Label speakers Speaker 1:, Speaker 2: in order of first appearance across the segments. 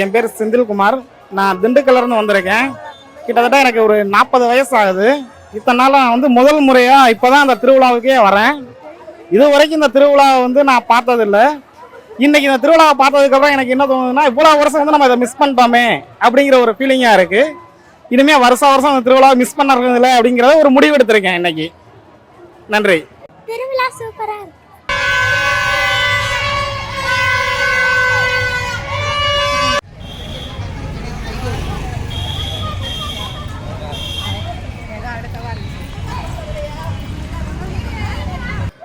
Speaker 1: என் பேர் செந்தில்குமார். நான் திண்டுக்கல்லேருந்து வந்திருக்கேன். கிட்டத்தட்ட எனக்கு ஒரு நாற்பது வயசு ஆகுது இத்தனை நாள் நான் வந்து முதல் முறையாக இப்போ தான் அந்த திருவிழாவுக்கே வரேன். இது வரைக்கும் இந்த திருவிழாவை வந்து நான் பார்த்ததில்லை. இன்றைக்கி இந்த திருவிழாவை பார்த்ததுக்கப்புறம் எனக்கு என்ன தோணுதுன்னா இவ்வளோ வருஷம் வந்து நம்ம இதை மிஸ் பண்ணிட்டோமே அப்படிங்கிற ஒரு ஃபீலிங்காக இருக்குது இனிமேல் வருஷம் வருஷம் அந்த திருவிழாவை மிஸ் பண்ணுறதில்ல அப்படிங்கிறத ஒரு முடிவு எடுத்திருக்கேன் இன்னைக்கு. நன்றி.
Speaker 2: திருவிழா சூப்பரா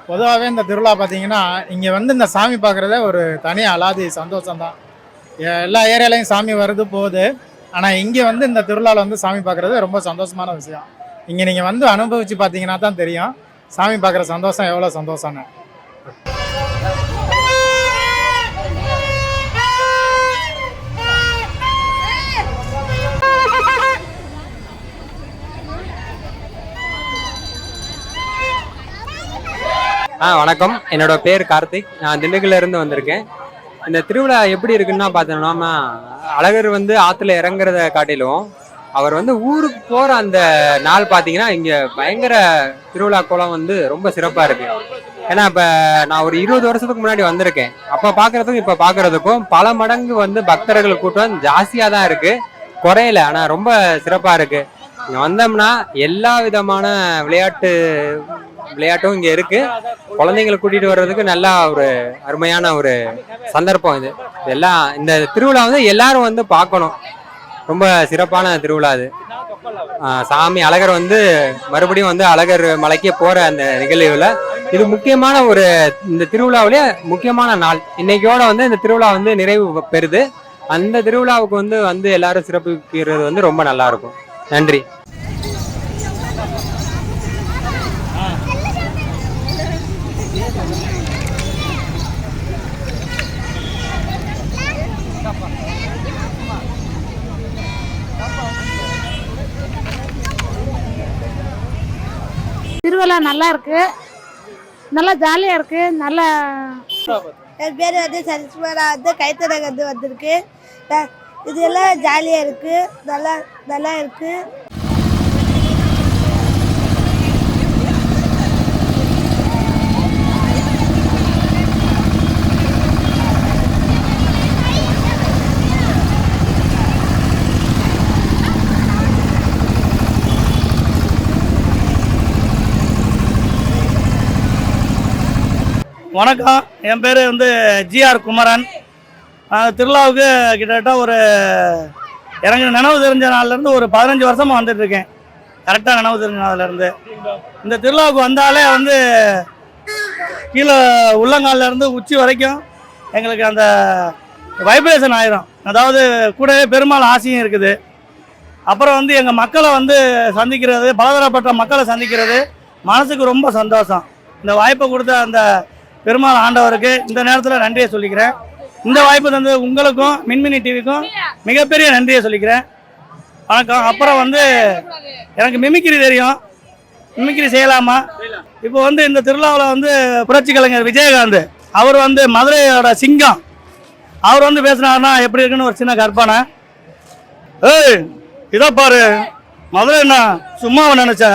Speaker 3: பொதுவாகவே இந்த திருவிழா பார்த்தீங்கன்னா இங்கே வந்து இந்த சாமி பார்க்குறதே ஒரு தனி அலாதி சந்தோஷம்தான். எல்லா ஏரியாலையும் சாமி வருது போகுது. ஆனால் இங்கே வந்து இந்த திருவிழாவில் வந்து சாமி பார்க்குறது ரொம்ப சந்தோஷமான விஷயம். இங்கே நீங்கள் வந்து அனுபவித்து பார்த்தீங்கன்னா தான் தெரியும். சாமி பார்க்குற சந்தோஷம் எவ்வளோ சந்தோஷம்னு.
Speaker 4: ஆ வணக்கம். என்னோட பேர் கார்த்திக். நான் திண்டுக்கல்ல இருந்து வந்திருக்கேன். இந்த திருவிழா எப்படி இருக்குன்னா பார்த்தோம்னா அழகர் வந்து ஆற்றுல இறங்குறத காட்டிலும் அவர் வந்து ஊருக்கு போகிற அந்த நாள் பார்த்தீங்கன்னா இங்கே பயங்கர திருவிழா கோலம் வந்து ரொம்ப சிறப்பாக இருக்கு. ஏன்னா இப்போ நான் ஒரு இருபது வருஷத்துக்கு முன்னாடி வந்திருக்கேன். அப்போ பார்க்குறதுக்கும் இப்போ பார்க்குறதுக்கும் பல மடங்கு வந்து பக்தர்கள் கூட்டம் ஜாஸ்தியாக தான் இருக்குது குறையல ஆனால் ரொம்ப சிறப்பாக இருக்குது இங்கே வந்தோம்னா எல்லா விதமான விளையாட்டு விளையாட்டும் இங்கே இருக்குது குழந்தைங்களை கூட்டிகிட்டு வர்றதுக்கு நல்லா ஒரு அருமையான ஒரு சந்தர்ப்பம் இது. எல்லாம் இந்த திருவிழா வந்து எல்லாரும் வந்து பார்க்கணும். ரொம்ப சிறப்பான திருவிழா அது. சாமி அழகர் வந்து மறுபடியும் வந்து அழகர் மலைக்கே போகிற அந்த நிகழ்வில். இது முக்கியமான ஒரு இந்த திருவிழாவிலே முக்கியமான நாள். இன்னைக்கோட வந்து இந்த திருவிழா வந்து நிறைவு பெறுது. அந்த திருவிழாவுக்கு வந்து வந்து எல்லாரும் சிறப்பிக்கிறது வந்து ரொம்ப நல்லா இருக்கும். நன்றி.
Speaker 5: திருவிழா நல்லா இருக்கு. நல்லா ஜாலியாக இருக்கு. நல்லா
Speaker 2: என் பேர் வந்து சரிசுமரா வந்து கைத்தடக வந்து வந்திருக்கு. இதெல்லாம் ஜாலியாக இருக்கு. நல்லா நல்லா இருக்கு.
Speaker 1: வணக்கம். என் பேர் வந்து ஜிஆர் குமரன். திருவிழாவுக்கு கிட்டத்தட்ட ஒரு எனக்கு நினைவு தெரிஞ்ச நாள்லேருந்து ஒரு பதினஞ்சு வருஷமாக வந்துட்டு இருக்கேன் கரெக்டாக நினைவு தெரிஞ்ச நாள்லேருந்து. இந்த திருவிழாவுக்கு வந்தாலே வந்து கீழே உள்ளங்கால்ல இருந்து உச்சி வரைக்கும் எங்களுக்கு அந்த வைப்ரேஷன் ஆயிரும். அதாவது கூடவே பெருமாள் ஆசையும் இருக்குது. அப்புறம் வந்து எங்கள் மக்களை வந்து சந்திக்கிறது பலதரப்பட்ட மக்களை சந்திக்கிறது மனசுக்கு ரொம்ப சந்தோஷம். இந்த வாய்ப்பை கொடுத்த அந்த பெருமாள் ஆண்டவருக்கு இந்த நேரத்தில் நன்றியை சொல்லிக்கிறேன். இந்த வாய்ப்பு தந்து உங்களுக்கும் மின்மினி டிவிக்கும் மிகப்பெரிய நன்றியை சொல்லிக்கிறேன். வணக்கம். அப்புறம் வந்து எனக்கு மிமிக்ரி தெரியும். மிமிக்ரி செய்யலாமா? இப்போ வந்து இந்த திருவிழாவில் வந்து புரட்சி கலைஞர் விஜயகாந்த் அவர் வந்து மதுரையோட சிங்கம். அவர் வந்து பேசினாருன்னா எப்படி இருக்குன்னு ஒரு சின்ன கற்பனை. ஏய் இதை பாரு. மதுரை என்ன சும்மாவை நினைச்ச.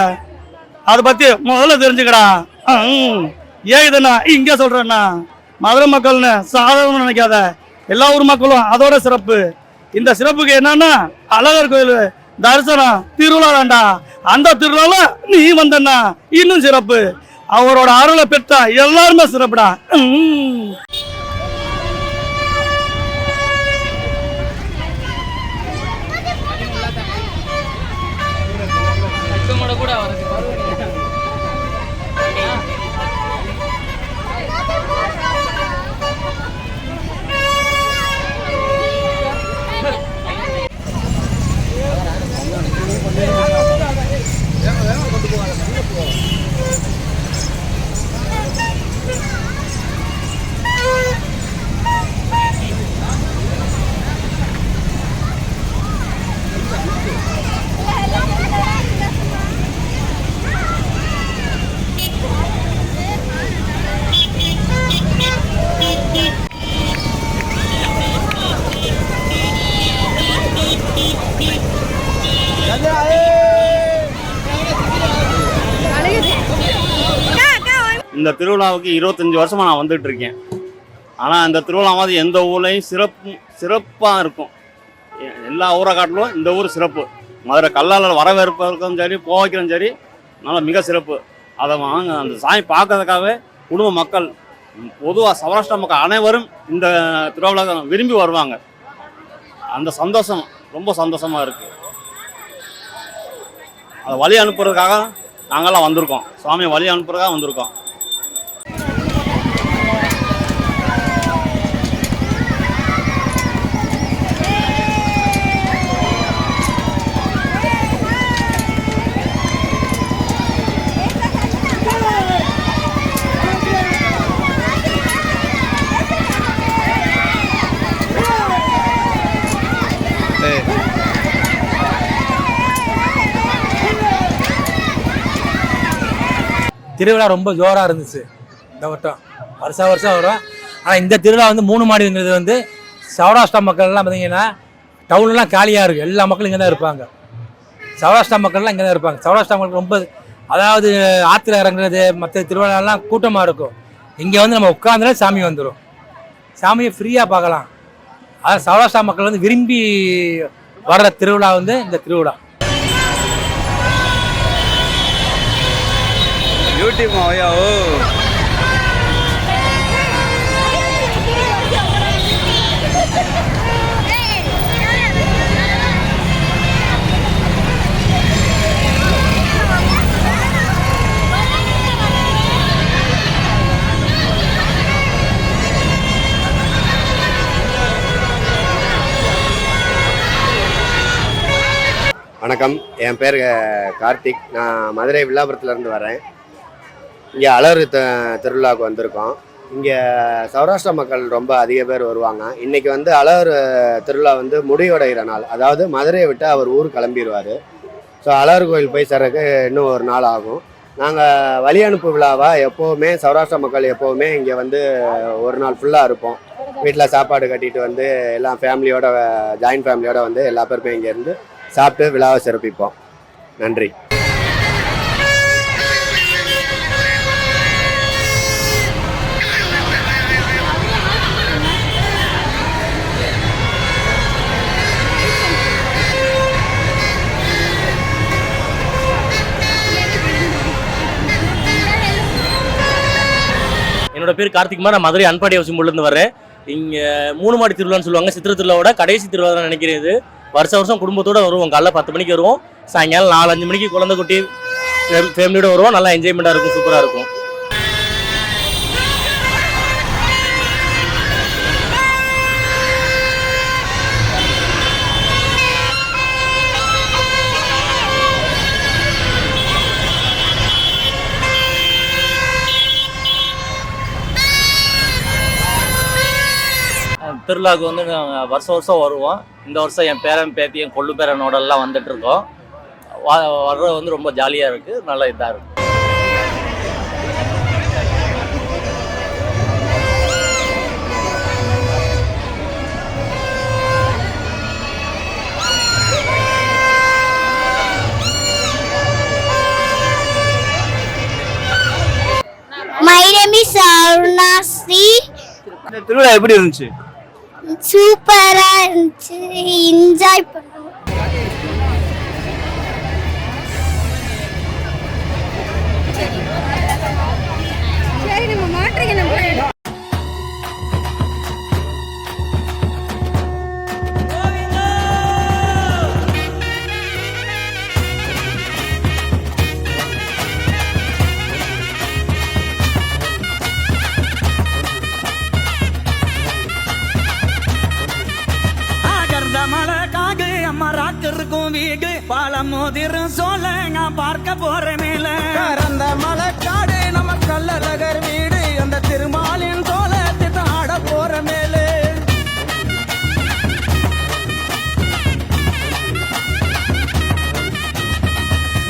Speaker 1: அதை பற்றி முதல்ல தெரிஞ்சுக்கடா. ம், ஏன் இதண்ணா இங்கே சொல்கிறேண்ணா மதுரை மக்கள்னு சாதாரணம் நினைக்காத. எல்லா ஊர் மக்களும் அதோட சிறப்பு. இந்த சிறப்புக்கு என்னன்னா அழகர் கோயில் தரிசனம் திருவிழா தாண்டா அந்த திருவிழால நீ வந்தண்ணா இன்னும் சிறப்பு. அவரோட அருளை பெற்றா எல்லாருமே சிறப்புடா.
Speaker 6: கூட திருவிழாவுக்கு இருபத்தஞ்சி வருஷமாக நான் வந்துட்டு இருக்கேன் ஆனால் அந்த திருவிழாவாவது எந்த ஊர்லேயும் சிறப்பு சிறப்பாக இருக்கும். எ- எல்லா ஊரை காட்டிலும் இந்த ஊர் சிறப்பு. மதுரை கல்லாளர் வரவேற்பதற்கும் சரி போவைக்கும் சரி நல்லா மிக சிறப்பு. அதை வாங்க அந்த சாமி பார்க்கறதுக்காகவே குடும்ப மக்கள் பொதுவாக சௌராஷ்டிரா மக்கள் அனைவரும் இந்த திருவிழா விரும்பி வருவாங்க. அந்த சந்தோஷம் ரொம்ப சந்தோஷமாக இருக்குது அதை வழி அனுப்புறதுக்காக நாங்கள்லாம் வந்திருக்கோம். சுவாமியை வழி அனுப்புறதுக்காக வந்திருக்கோம்.
Speaker 7: திருவிழா ரொம்ப ஜோராக இருந்துச்சு இந்த வட்டம். வருஷம் வருஷம் வரும். ஆனால் இந்த திருவிழா வந்து மூணு மாடிங்கிறது வந்து சௌராஷ்டிரா மக்கள்லாம் பார்த்தீங்கன்னா டவுன்லாம் காலியாக இருக்குது எல்லா மக்களும் இங்கே தான் இருப்பாங்க. சௌராஷ்டிரா மக்கள்லாம் இங்கே தான் இருப்பாங்க. சௌராஷ்டிரா மக்கள் ரொம்ப அதாவது ஆற்றுல இறங்குறது மற்ற திருவிழாலாம் கூட்டமாக இருக்கும். இங்கே வந்து நம்ம உட்காந்துல சாமி வந்துடும் சாமியை ஃப்ரீயாக பார்க்கலாம். அதான் சௌராஷ்டிரா மக்கள் வந்து விரும்பி வர்ற திருவிழா வந்து இந்த திருவிழா.
Speaker 8: யூடியூப் மாவையா ஓ
Speaker 9: வணக்கம். என் பேர் கார்த்திக். நான் மதுரை வில்லாபுரத்துலேருந்து வரேன். இங்கே அலறு த திருவிழாவுக்கு வந்திருக்கோம். இங்கே சௌராஷ்டிரா மக்கள் ரொம்ப அதிக பேர் வருவாங்க. இன்றைக்கி வந்து அலர் திருவிழா வந்து முடிவடைகிற நாள். அதாவது மதுரையை விட்டு அவர் ஊர் கிளம்பிடுவார் ஸோ அலர் கோயில் போய் சேர்றதுக்கு இன்னும் ஒரு நாள் ஆகும். நாங்கள் வழி அனுப்பு விழாவாக எப்போவுமே சௌராஷ்டிரா மக்கள் எப்போவுமே இங்கே வந்து ஒரு நாள் ஃபுல்லாக இருப்போம். வீட்டில் சாப்பாடு கட்டிட்டு வந்து எல்லாம் ஃபேமிலியோட ஜாயின்ட் ஃபேமிலியோட வந்து எல்லா பேருமே இங்கேருந்து சாப்பிட்டு விழாவை சிறப்பிப்போம். நன்றி.
Speaker 10: என்னோட பேர் கார்த்திக்மார் நான் மதுரை அன்பாடி ஹவுசிங் வரேன் இங்கே மூணு மாடி திருவிழான்னு சொல்லுவாங்க. சித்திர திருவிழாவோட கடைசி திருவிழா தான் நினைக்கிறேன் இது. வருஷம் வருஷம் குடும்பத்தோட வருவோம். காலைல பத்து மணிக்கு வருவோம். சாயங்காலம் நாலு அஞ்சு மணிக்கு குழந்தை குட்டி ஃபேமிலியோட வருவோம். நல்லா என்ஜாய்மெண்ட்டாக இருக்கும். சூப்பராக இருக்கும். திருவிழாவுக்கு வந்து நாங்கள் வருஷம் வருஷம் வருவோம். இந்த வருஷம் என் பேரன் பேத்தி என் கொள்ளு பேரனோட எல்லாம் வந்துட்டு இருக்கோம் வ வர்றது வந்து ரொம்ப ஜாலியாக இருக்குது நல்ல இதாக இருக்குது
Speaker 11: மை நேம் இஸ் அருணாஸ்ரீ
Speaker 8: திருவிழா எப்படி இருந்துச்சு?
Speaker 11: சூப்பரா இருந்துச்சு. என்ஜாய் பண்ணோம்
Speaker 12: சரி நம்ம மாற்றுங்க நம்ம பாலம் மோதிரும் சோல நான் பார்க்க போறேன் மேல அந்த மலை காடு நம்ம கல்லழகர் வீடு அந்த திருமாலின் சோல ஆட போற மேலே.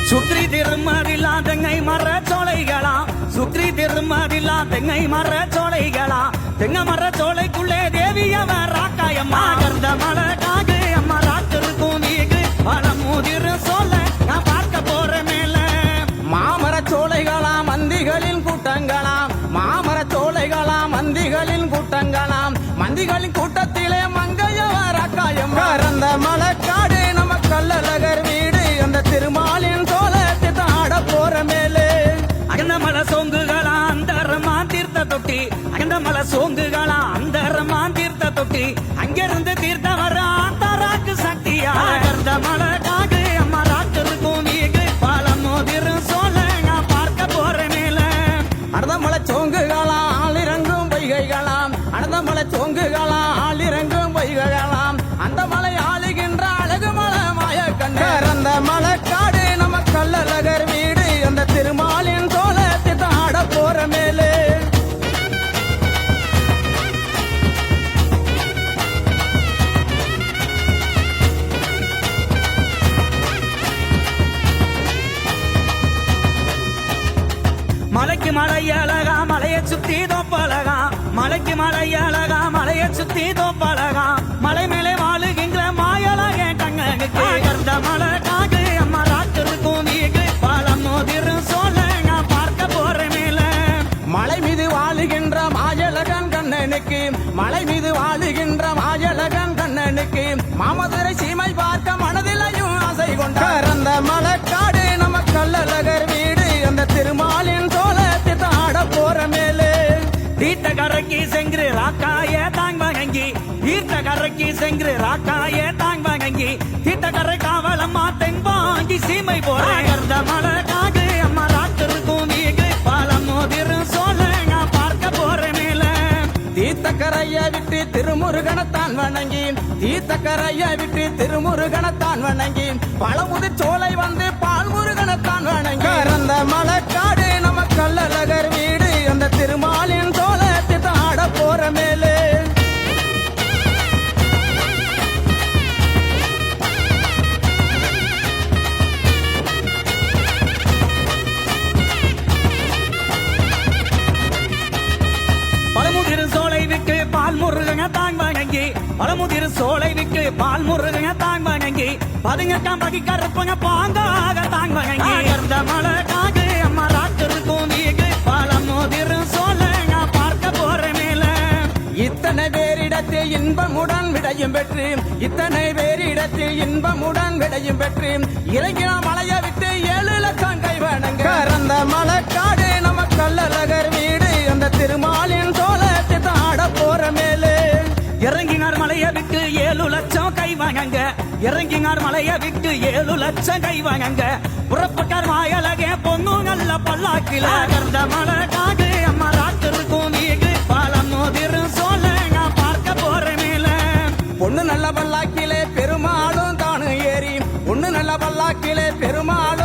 Speaker 12: சுக்ரி திருமதிலா தெங்கை மர சோலைகளா சுக்ரி திருமதிலா தெங்கை மர சோலைகளா தெங்க மர சோலைக்குள்ளே தேவியவ ராக்காயம்மா. கர்ந்த மல காகு அம்மா ராக்கு இருக்கும் வீடு சொல்ல நான் பார்க்க போற மேல. மாமர சோலைகளாம் மந்திகளின் கூட்டங்களாம். மாமர சோலைகளாம் மந்திகளின் கூட்டங்களாம். மந்திகளின் கூட்டத்திலே மங்கையவர் அக்காயம் பறந்த மலக்காடு நம்ம கல்லழகர் வீடு. அந்த திருமாலின் சோழத்தை ஆட போற மேலே. அகந்த மல சோங்குகளா அந்தரமா தீர்த்த தொட்டி. அகந்த மல சோங்குகளா அந்தரமா தீர்த்த தொட்டி. அங்கிருந்து தீர்த்த வர ஆத்தாராக்கு சக்தியா மலை அடதமலை சோங்குகளாம் ஆளிறங்கும் பொய்கைகளாம். அடதமலை சோங்குகளாம் ஆளிறங்கும் பொய்கைகளாம். மலை அழகா மலையை சுத்தி தோப்பழகா. மலை மேலே வாழுகின்ற மாயழக கங்கனுக்கு கர்ந்த மலை செங்கு ராக்காய தாங் வாங்கி தீர்த்த கரை காவலம்மா தென்பாங்கி சீமை போற கர்ந்த மலை காகு அம்மா ராத்திரி தூங்கி பாலம் மோதிரும் சோழ நான் பார்க்க போற மேல. தீர்த்தக்கரைய விட்டு திருமுருகனத்தான் வணங்கி தீர்த்தக்கரைய விட்டு திருமுருகனத்தான் வணங்கி பழமுதிர் சோலை வந்து பால் முருகனத்தான் வணங்கி. அந்த மலைக்காடு நம்ம கல்லழகர் வணங்கி பழமுதிர் சோலை விட்டு பால் முருகங்க தாங் வணங்கி பதுங்க காம்பகி கருப்பங்க பாங்காக தாங் வணங்கி. அந்த மலை காகு அம்மா ராத்திருக்கும் வீகு பாலம் முதிர் சோலை நான் பார்க்க போற மேல. இத்தனை பேரிடத்தில் இன்பமுடன் விடையும் பெற்று இத்தனை பேரிடத்தில் இன்பமுடன் விடையும் பெற்று இறங்கின மலையை விட்டு ஏழு லட்சம் கை வணங்க. அந்த மலைக்காடு நம்ம கல்லழகர் வீடு. அந்த திருமாலின் சோழத்தை ஆட போற மேலே. இறங்கினார் மலையை விட்டு ஏழு லட்சம் கை வாங்கங்க. இறங்கினார் மலையை விட்டு ஏழு லட்சம் கை வாங்கங்க. புறப்பட்டார் மாயழகே பொங்கு நல்ல பல்லாக்கில. கருந்த மலை காகு அம்மா ராத்திருக்கும் வீகு பாலம் மோதிரும் சொல்ல நான் பார்க்க போற மேல. பொண்ணு நல்ல பல்லாக்கிலே பெருமாளும் தானு ஏறி. பொண்ணு நல்ல பல்லாக்கிலே பெருமாளும்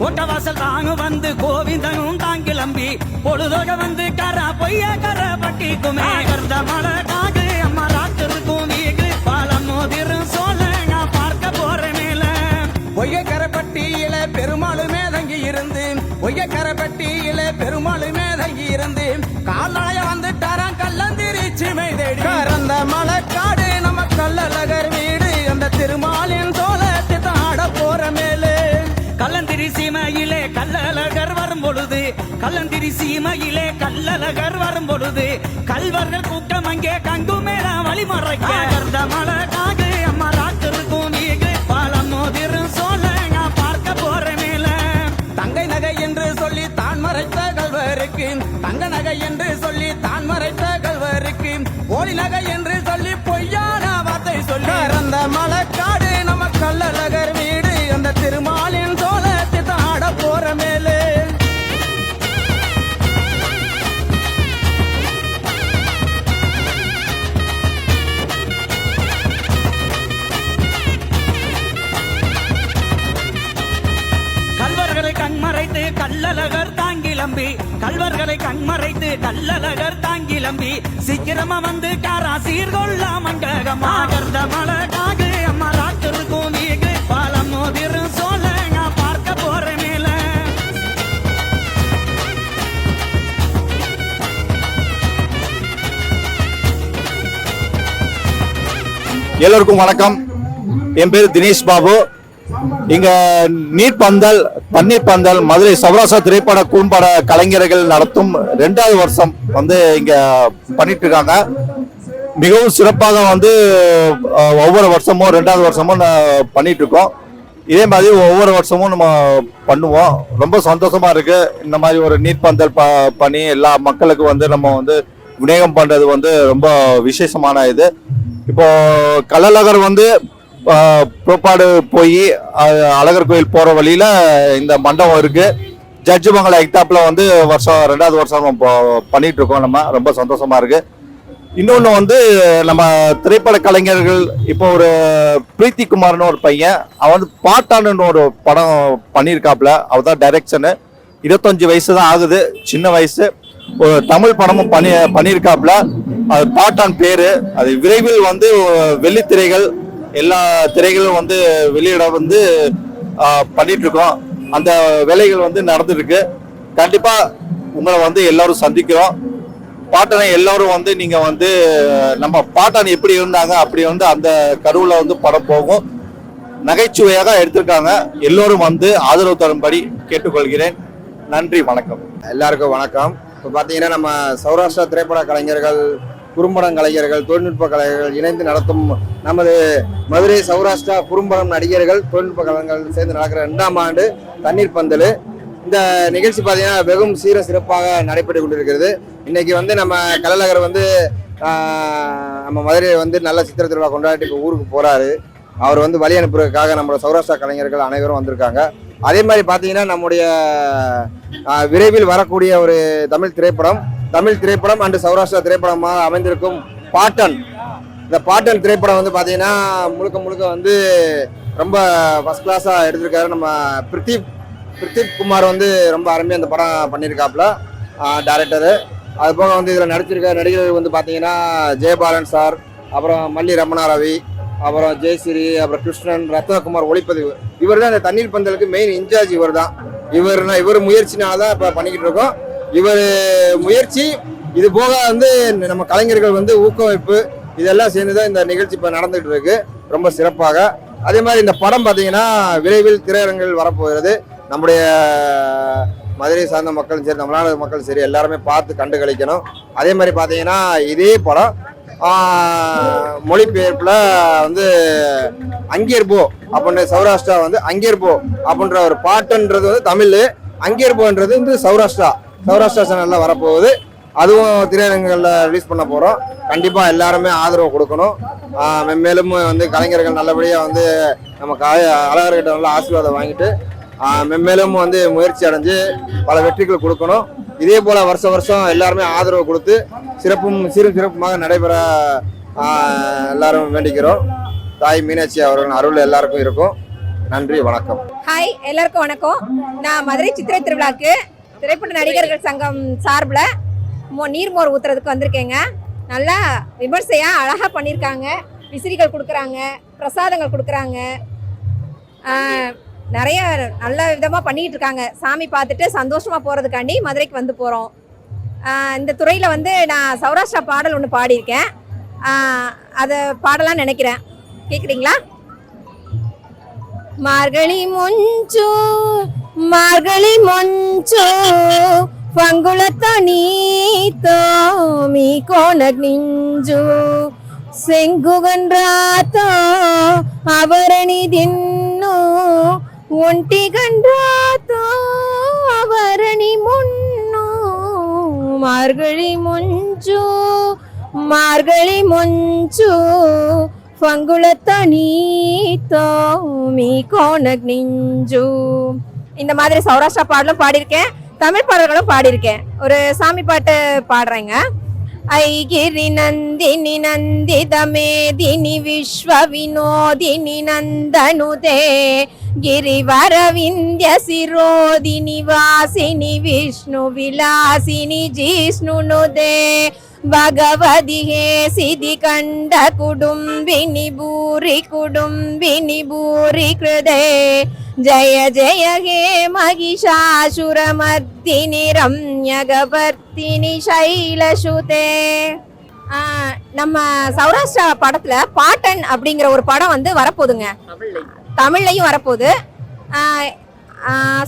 Speaker 12: தாங்கிலம்பி கோட்டவாசல் தாங்க வந்து கோவிந்தனும் தாங்கிலம்பி பொழுதோக வந்து கரா பொய்ய கர பட்டிக்குமே. கருந்த மலை சீமையிலே கல்லழகர் வரும் பொழுது கல்வர்கள் கூட்டம் அங்கே கங்கு மேல வழிமறைக்க. கர்ந்த மலை காகு அம்மா ராத்திருக்கும் மோதிரும் சோழ நான் பார்க்க போற மேல. தங்கை நகை என்று சொல்லி தான் மறைத்த கல்வருக்கு தங்க நகை என்று சொல்லி தான் மறைத்த கல்வருக்கு போலி நகை என்று சொல்லி பொய்யான வார்த்தை சொல்லி. அந்த மலைக்காடு நம்ம கல்லழகர் வீடு. அந்த திருமாலின் கல்லழகர் தாங்கிலம்பி கல்வர்களை கண்மறைத்து கல்லழகர் தாங்கிலம்பி சீக்கிரமா வந்து காரா சீர்கொள்ள மண்டகமா கர்ந்த மலை அம்மா ராத்திருக்கும் வீகு பாலம் மோதிரும் சோழ நான் பார்க்க போற மேல.
Speaker 13: எல்லோருக்கும் வணக்கம்.
Speaker 14: என் பேர் தினேஷ் பாபு. இங்க நீட் பந்தல் பன்னீர் பந்தல் மதுரை சௌராஷ்டிரா திரைப்பட குறும்பட கலைஞர்கள் நடத்தும் ரெண்டாவது வருஷம் வந்து இங்க பண்ணிட்டு இருக்காங்க மிகவும் சிறப்பாக வந்து ஒவ்வொரு வருஷமும் ரெண்டாவது வருஷமும் நான் பண்ணிட்டு இருக்கோம் இதே மாதிரி ஒவ்வொரு வருஷமும் நம்ம பண்ணுவோம். ரொம்ப சந்தோஷமா இருக்கு. இந்த மாதிரி ஒரு நீர் பந்தல் ப பண்ணி எல்லா மக்களுக்கும் வந்து நம்ம வந்து விநியோகம் பண்றது வந்து ரொம்ப விசேஷமான இது. இப்போ கள்ளழகர் வந்து புறப்பாடு போய் அழகர் கோயில் போகிற வழியில் இந்த மண்டபம் இருக்குது ஜட்ஜு மங்கல எக்தாப்பில் வந்து வருஷம் ரெண்டாவது வருஷம் பண்ணிகிட்டு இருக்கோம் நம்ம. ரொம்ப சந்தோஷமாக இருக்குது இன்னொன்று வந்து நம்ம திரைப்பட கலைஞர்கள் இப்போ ஒரு பிரீத்தி குமார்னு ஒரு பையன் அவன் வந்து பாட்டானுன்னு ஒரு படம் பண்ணியிருக்காப்புல அவர் தான் டைரக்ஷனு இருபத்தஞ்சி வயசு தான் ஆகுது சின்ன வயசு. ஒரு தமிழ் படமும் பண்ணி பண்ணியிருக்காப்புல அது பாட்டான் பேர். அது விரைவில் வந்து வெள்ளித்திரைகள் எல்லா திரைகளும் வந்து வெளியிட வந்து பண்ணிட்டு இருக்கோம் அந்த வேலைகள் வந்து நடந்துருக்கு கண்டிப்பா உங்களை வந்து எல்லாரும் சந்திக்கிறோம். பாட்டனை எல்லாரும் வந்து நீங்க வந்து நம்ம பாட்டன் எப்படி இருந்தாங்க அப்படி வந்து அந்த கருவுல வந்து படம் போகும். நகைச்சுவையாக எடுத்திருக்காங்க. எல்லோரும் வந்து ஆதரவு தரும்படி கேட்டுக்கொள்கிறேன். நன்றி வணக்கம்.
Speaker 15: எல்லாருக்கும் வணக்கம். இப்போ பார்த்தீங்கன்னா நம்ம சௌராஷ்டிரா திரைப்பட கலைஞர்கள் குறும்படம் கலைஞர்கள் தொழில்நுட்ப கலைஞர்கள் இணைந்து நடத்தும் நமது மதுரை சௌராஷ்டிரா குறும்படம் நடிகர்கள் தொழில்நுட்ப கலைஞர்கள் சேர்ந்து நடக்கிற ரெண்டாம் ஆண்டு தண்ணீர் பந்தல். இந்த நிகழ்ச்சி பார்த்தீங்கன்னா வெகும் சீர சிறப்பாக நடைபெற்று கொண்டிருக்கிறது. இன்னைக்கு வந்து நம்ம கலைநகர் வந்து நம்ம மதுரையில் வந்து நல்ல சித்திர திருவிழா கொண்டாடிட்டு ஊருக்கு போகிறாரு அவர் வந்து வழி அனுப்புறதுக்காக நம்மளோட சௌராஷ்டிரா கலைஞர்கள் அனைவரும் வந்திருக்காங்க. அதே மாதிரி பார்த்தீங்கன்னா நம்முடைய விரைவில் வரக்கூடிய ஒரு தமிழ் திரைப்படம் தமிழ் திரைப்படம் அண்டு சௌராஷ்டிரா திரைப்படமாக அமைந்திருக்கும் பாட்டன். இந்த பாட்டன் திரைப்படம் வந்து பார்த்தீங்கன்னா முழுக்க முழுக்க வந்து ரொம்ப ஃபஸ்ட் கிளாஸாக எடுத்திருக்காரு. நம்ம பிரித்திப் பிரித்திப் குமார் வந்து ரொம்ப அருமையாக அந்த படம் பண்ணியிருக்காப்புல டேரக்டரு அது போக வந்து இதில் நடிச்சிருக்க நடிகர்கள் வந்து பார்த்தீங்கன்னா ஜெயபாலன் சார் அப்புறம் மல்லி ரமணா ரவி அப்புறம் ஜெயஸ்ரீ அப்புறம் கிருஷ்ணன் ரத்னகுமார் ஒளிப்பதிவு. இவர் தான் இந்த தண்ணீர் பந்தலுக்கு மெயின் இன்சார்ஜ் இவர் தான் இவர் இவர் முயற்சினால தான் இப்போ பண்ணிக்கிட்டு இருக்கோம். இவர் முயற்சி இது போக வந்து நம்ம கலைஞர்கள் வந்து ஊக்குவிப்பு இதெல்லாம் சேர்ந்து தான் இந்த நிகழ்ச்சி இப்போ நடந்துகிட்டு இருக்கு. ரொம்ப சிறப்பாக. அதே மாதிரி இந்த படம் பார்த்தீங்கன்னா விரைவில் திரையரங்கில் வரப்போகிறது. நம்முடைய மதுரை சார்ந்த மக்களும் சரி தமிழ்நாடு மக்களும் சரி எல்லாருமே பார்த்து கண்டு கழிக்கணும். அதே மாதிரி பார்த்தீங்கன்னா இதே படம் மொழிபெயர்ப்பில் வந்து அங்கேர்போ அப்படின்ற சௌராஷ்டிரா வந்து அங்கேர்போ அப்படின்ற ஒரு பாட்டுன்றது வந்து தமிழ். அங்கேர்போன்றது வந்து சௌராஷ்டிரா. சௌராஷ்டிரா சேனலில் வரப்போகுது. அதுவும் திரையரங்குகளில் ரிலீஸ் பண்ண போகிறோம் கண்டிப்பாக எல்லாருமே ஆதரவு கொடுக்கணும். மென்மேலும் வந்து கலைஞர்கள் நல்லபடியாக வந்து நம்ம காய அழகர்கிட்ட நல்ல ஆசீர்வாதம் வாங்கிட்டு மென்மேலும் வந்து முயற்சி அடைஞ்சு பல வெற்றிகள் கொடுக்கணும். இதே போல் வருஷம் வருஷம் எல்லாருமே ஆதரவு கொடுத்து சிறப்பும் சிறு சிறப்புமாக நடைபெற எல்லாரும் வேண்டிக்கிறோம். தாய் மீனாட்சி அவர்கள் அருள் எல்லாருக்கும் இருக்கும். நன்றி வணக்கம்.
Speaker 16: ஹாய் எல்லாருக்கும் வணக்கம். நான் மதுரை சித்திரை திருவிழாக்கு திரைப்பட நடிகர்கள் சங்கம் சார்பில் மோ நீர்மோர் ஊத்துறதுக்கு வந்திருக்கேங்க. நல்லா விமர்சையாக அழகாக பண்ணியிருக்காங்க விசிறிகள் கொடுக்குறாங்க பிரசாதங்கள் கொடுக்குறாங்க. நிறைய நல்ல விதமாக பண்ணிக்கிட்டு இருக்காங்க சாமி பார்த்துட்டு சந்தோஷமாக போகிறதுக்காண்டி மதுரைக்கு வந்து போகிறோம் இந்த துறையில் வந்து நான் சௌராஷ்டிரா பாடல் ஒன்று பாடியிருக்கேன் ஆஹ், அதை பாடலாம்னு நினைக்கிறேன் கேட்குறீங்களா మార్గళి ముంచు మార్గళి ముంచు పంగులతో నీతో మీ కోనగ్నింజు సెంగుగండ్రాతో అవరణి దిన్ను ఒంటి గండ్రాతో అవరణి మున్ను మార్గళి ముంచు మార్గళి ముంచు பங்குளத்த நீத்தோ மீ கோனக் நெஞ்சு இந்த மாதிரி சௌராஷ்டிரா பாடலும் பாடியிருக்கேன் தமிழ் பாடல்களும் பாடியிருக்கேன் ஒரு சாமி பாட்டு பாடுறேங்க ஐகிரி நந்தினி நந்தித மேதினி விஸ்வ வினோதினி நந்தனுதே గిరివరవింద్య శిరోది నివాసిని విష్ణు విలాసిని జిష్ణునుదే భగవది హే సిది కండ కుటుంబిని భూరి కుటుంబిని భూరి కృదే జయ జయ హే మహిషాసురమర్దిని రమ్యగవర్తిని శైలసుతే நம்ம சௌராஷ்டிரா படத்துல பாட்டன் அப்படிங்கிற ஒரு படம் வந்து வரப்போகுதுங்க தமிழ்லையும் வரப்போகுது.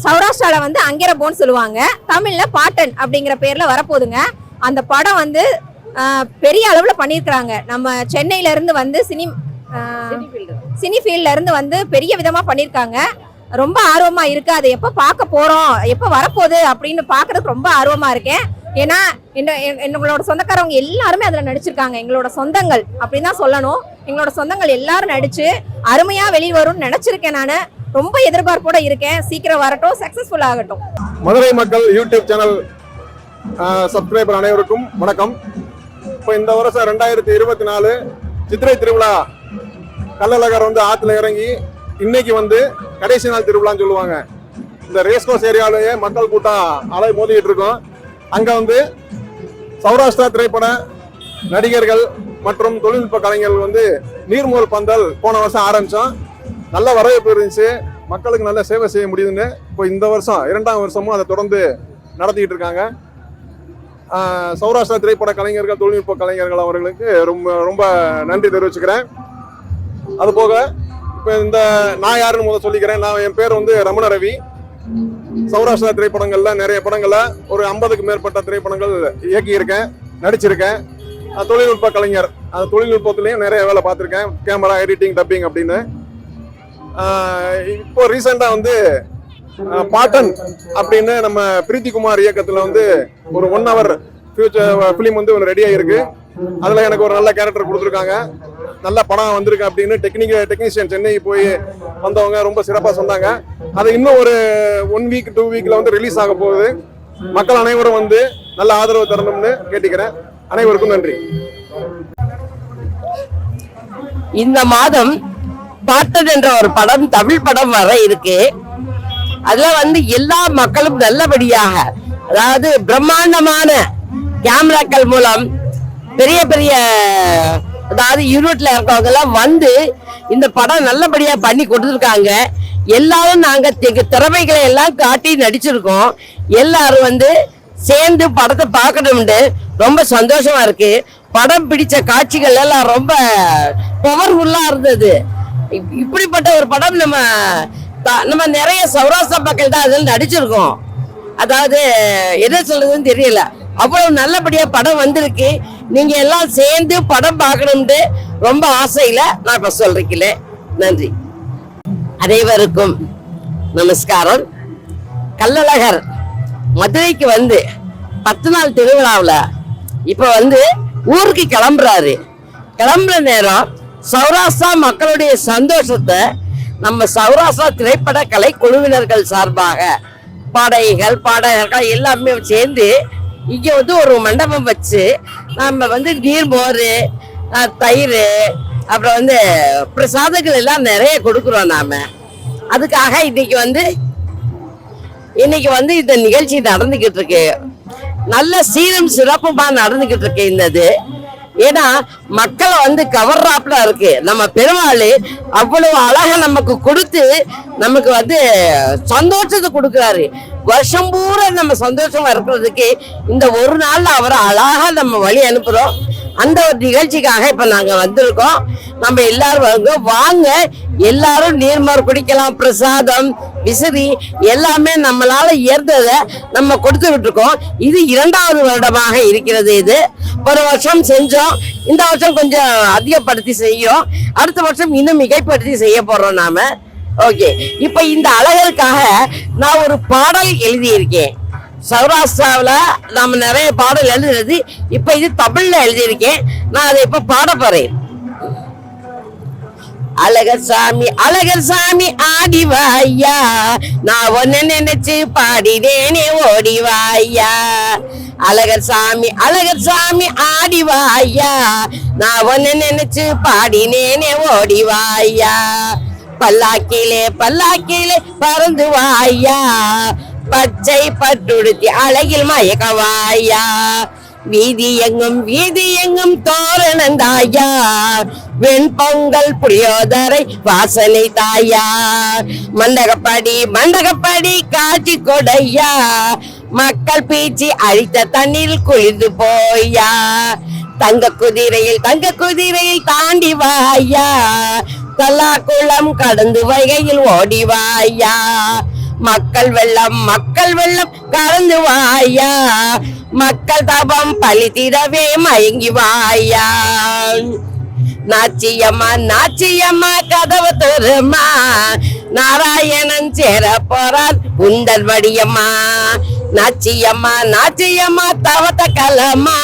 Speaker 16: சௌராஷ்டிரால வந்து அங்கிரபோன்னு சொல்லுவாங்க. தமிழ்ல பாட்டன் அப்படிங்கிற பேர்ல வரப்போகுதுங்க. அந்த படம் வந்து பெரிய அளவுல பண்ணியிருக்கிறாங்க. நம்ம சென்னையில இருந்து வந்து சினி சினி ஃபீல்ட்ல இருந்து வந்து பெரிய விதமா பண்ணியிருக்காங்க. ரொம்ப ஆர்வமா இருக்கு. அதை எப்போ பார்க்க போறோம்? எப்போ வரப்போகுது? அப்படின்னு பார்க்கறதுக்கு ரொம்ப ஆர்வமா இருக்கேன். ஏன்னா என்ன எங்களோட சொந்தக்காரவங்க எல்லாருமே அதுல நடிச்சிருக்காங்க. எங்களோட சொந்தங்கள் அப்படின்னு தான் சொல்லணும். எங்களோட சொந்தங்கள் எல்லாரும் நடிச்சு அருமையா வெளியே வரும்னு நினைச்சிருக்கேன் நான். ரொம்ப எதிர்பார்ப்போட இருக்கேன். சீக்கிரம் வரட்டும் சக்சஸ்ஃபுல் ஆகட்டும்.
Speaker 13: மதுரை மக்கள் யூடியூப் சேனல் சப்ஸ்கிரைபர் அனைவருக்கும் வணக்கம். இப்போ இந்த வருஷம் ரெண்டாயிரத்தி இருபத்தி நாலு சித்திரை திருவிழா கள்ளழகர் வந்து ஆற்றுல இறங்கி இன்னைக்கு வந்து கடைசி நாள் திருவிழான்னு சொல்லுவாங்க. இந்த ரேஸ்கோஸ் ஏரியாவிலேயே மக்கள் கூட்டம் அலை மோதிக்கிட்டு இருக்கோம். அங்கே வந்து சௌராஷ்டிரா திரைப்பட நடிகர்கள் மற்றும் தொழில்நுட்ப கலைஞர்கள் வந்து நீர்மூல் பந்தல் போன வருஷம் ஆரம்பித்தோம் நல்ல வரவேற்பு இருந்துச்சு. மக்களுக்கு நல்ல சேவை செய்ய முடியுதுன்னு இப்போ இந்த வருஷம் இரண்டாம் வருஷமும் அதை தொடர்ந்து நடத்திக்கிட்டு இருக்காங்க. சௌராஷ்டிரா திரைப்பட கலைஞர்கள் தொழில்நுட்ப கலைஞர்கள் அவர்களுக்கு ரொம்ப ரொம்ப நன்றி தெரிவிச்சுக்கிறேன். அதுபோக இப்போ இந்த நான் யாருன்னு முதல் சொல்லிக்கிறேன். நான் என் பேர் வந்து ரமண ரவி. சௌராஷ்டிரா திரைப்படங்களில் நிறைய படங்களில் ஒரு ஐம்பதுக்கு மேற்பட்ட திரைப்படங்கள் இயக்கியிருக்கேன் நடிச்சிருக்கேன். தொழில்நுட்ப கலைஞர். அந்த தொழில்நுட்பத்துலேயும் நிறைய வேலை பார்த்துருக்கேன். கேமரா எடிட்டிங் டப்பிங் அப்படின்னு. இப்போ ரீசெண்டாக வந்து பாட்டன் அப்படின்னு நம்ம பிரீத்தி குமார் இயக்கத்தில் வந்து ஒரு ஒன் ஹவர் ஃபியூச்சர் ஃபிலிம் வந்து ஒரு ரெடியாக இருக்கு அதில் எனக்கு ஒரு நல்ல கேரக்டர் கொடுத்துருக்காங்க. நல்ல படம் வந்திருக்கு அப்படின்னு டெக்னிக்கல் டெக்னீஷியன் சென்னை போய் வந்தவங்க ரொம்ப சிறப்பாக சொன்னாங்க. அது இன்னும் ஒரு ஒன் வீக் டூ வீக்கில் வந்து ரிலீஸ் ஆக போகுது. மக்கள் அனைவரும் வந்து நல்ல ஆதரவு தரணும்னு கேட்டுக்கிறேன். அனைவருக்கும் நன்றி.
Speaker 17: இந்த மாதம் பார்த்தது என்ற ஒரு படம் தமிழ் படம் வர இருக்கு. அதுல வந்து எல்லா மக்களும் நல்லபடியாக அதாவது பிரம்மாண்டமான கேமராக்கள் மூலம் பெரிய பெரிய அதாவது யூனிட்ல இருக்கவங்க எல்லாம் வந்து இந்த படம் நல்லபடியா பண்ணி கொடுத்துருக்காங்க. எல்லாரும் நாங்க எங்க திறமைகளை எல்லாம் காட்டி நடிச்சிருக்கோம். எல்லாரும் வந்து சேர்ந்து படத்தை பார்க்கணும்னு ரொம்ப சந்தோஷமா இருக்கு. படம் பிடிச்ச காட்சிகள் எல்லாம் ரொம்ப பவர்ஃபுல்லா இருந்தது. இப்- இப்படிப்பட்ட ஒரு படம் நம்ம நம்ம நிறைய சௌராஷ்டிரா மக்கள் தான் அதில் நடிச்சிருக்கோம். அதாவது என்ன சொல்றதுன்னு தெரியல. அவ்வளவு நல்லபடியா படம் வந்திருக்கு. நீங்க எல்லாம் சேர்ந்து படம் பார்க்கணும்னு ரொம்ப ஆசையில நான் இப்ப சொல்றீங்களே நன்றி. அனைவருக்கும் நமஸ்காரம். கள்ளழகர் மதுரைக்கு வந்து பத்து நாள் திருவிழாவில் இப்போ வந்து ஊருக்கு கிளம்புறாரு. கிளம்புற நேரம் சௌராஷ்டிரா மக்களுடைய சந்தோஷத்தை நம்ம சௌராஷ்டிரா திரைப்பட கலை குழுவினர்கள் சார்பாக பாடகிகள் பாடகர்கள் எல்லாமே சேர்ந்து இங்கே வந்து ஒரு மண்டபம் வச்சு நம்ம வந்து நீர்மோர் மோர் தயிர் அப்புறம் வந்து பிரசாதங்கள் எல்லாம் நிறைய கொடுக்குறோம் நாம. அதுக்காக இன்னைக்கு வந்து இன்னைக்கு வந்து இந்த நிகழ்ச்சி நடந்துக்கிட்டு இருக்கு. நல்ல சீரும் சிறப்புமா நடந்துகிட்டு இருக்கு இந்தது ஏன்னா மக்களை வந்து கவர்றாப்புல இருக்கு. நம்ம பெருமாள் அவ்வளவு அழகா நமக்கு கொடுத்து நமக்கு வந்து சந்தோஷத்தை கொடுக்குறாரு. வருஷம் பூரா நம்ம சந்தோஷமா இருக்கிறதுக்கு இந்த ஒரு நாள்ல அவரை அழகா நம்ம வழி அனுப்புறோம். அந்த ஒரு நிகழ்ச்சிக்காக இப்ப நாங்க வந்திருக்கோம். நம்ம எல்லாரும் வாங்க வாங்க எல்லாரும் நீர்மோர் குடிக்கலாம் பிரசாதம் விசிறி எல்லாமே நம்மளால இயர்ந்ததை நம்ம கொடுத்து விட்டுருக்கோம். இது இரண்டாவது வருடமாக இருக்கிறது இது. ஒரு வருஷம் செஞ்சோம். இந்த வருஷம் கொஞ்சம் அதிகப்படுத்தி செய்யும் அடுத்த வருஷம் இன்னும் மிகைப்படுத்தி செய்ய போறோம் நாம. ஓகே. இப்ப இந்த அழகருக்காக நான் ஒரு பாடல் எழுதியிருக்கேன். சௌராஷ்டிராவில் நம்ம நிறைய பாடல் எழுதுறது இப்ப இது தமிழ்ல எழுதியிருக்கேன். நான் அதை இப்போ பாட போகிறேன் அழகர் சாமி அழகர் சாமி ஆடிவாயா நான் ஒன்னு நினைச்சு பாடினேனே ஓடிவாயா அழகர் சாமி அழகர் சாமி ஆடிவாயா நான் ஒன்னு நினைச்சு பாடினேனே ஓடிவாயா பல்லாக்கிலே பல்லாக்கிலே பறந்து வாயா பச்சை பட்டுடுத்தி அழகில் மயக்கவாயா. வீதி எங்கும் வீதி எங்கும் தோரணந்தாயா. வெண்பொங்கல் புளியோதரை வாசனை தாயா. மண்டகப்படி மண்டகப்படி காட்சி கொடையா. மக்கள் பீச்சி அழித்த தண்ணீர் குளிர்ந்து போயா. தங்க குதிரையில் தங்க குதிரையில் தாண்டி வாயா. கல்லாக்குளம் கடந்து வைகையில் ஓடிவாயா மக்கள் வெள்ளம் மக்கள் வெள்ளம் கலந்து வாயா. மக்கள் தபம் பலித்திடவே மயங்கி வாயா. நாச்சியம்மா நாச்சியம்மா கதவு தருமா நாராயணன் சேர போறான் உந்தன் வடியம்மா. நாச்சியம்மா நாச்சியம்மா தவத்த கலமா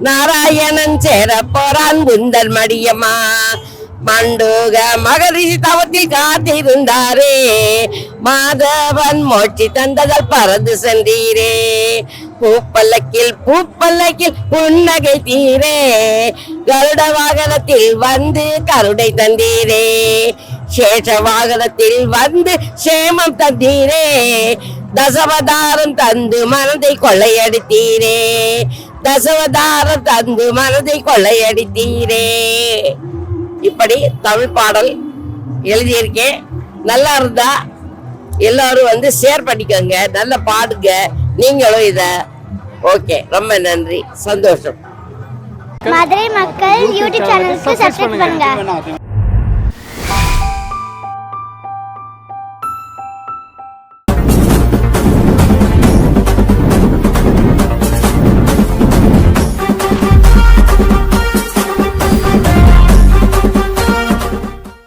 Speaker 17: நாராயணன் சேர போறான் உந்தன் மடியம்மா மண்டூக மகரிஷி தவத்தில் காத்திருந்தாரே. மாதவன் மோட்சி தந்ததால் பறந்து சென்றீரே. பூப்பல்லக்கில் பூப்பல்லக்கில் புன்னகை தீரே. கருட வாகனத்தில் வந்து கருடை தந்தீரே. சேஷ வாகனத்தில் வந்து சேமம் தந்தீரே. தசவதாரம் தந்து மனதை கொள்ளையடித்தீரே. தசவதாரம் தந்து மனதை கொள்ளையடித்தீரே. இப்படி தமிழ் பாடல் எழுதியிருக்கேன் நல்லா இருந்தா எல்லாரும் வந்து ஷேர் பண்ணிக்கோங்க. நல்லா பாடுங்க. நீங்களும் இத. ஓகே ரொம்ப நன்றி. சந்தோஷம்.
Speaker 11: மதுரை மக்கள் யூடியூப் சேனலுக்கு சப்ஸ்கிரைப் பண்ணுங்க.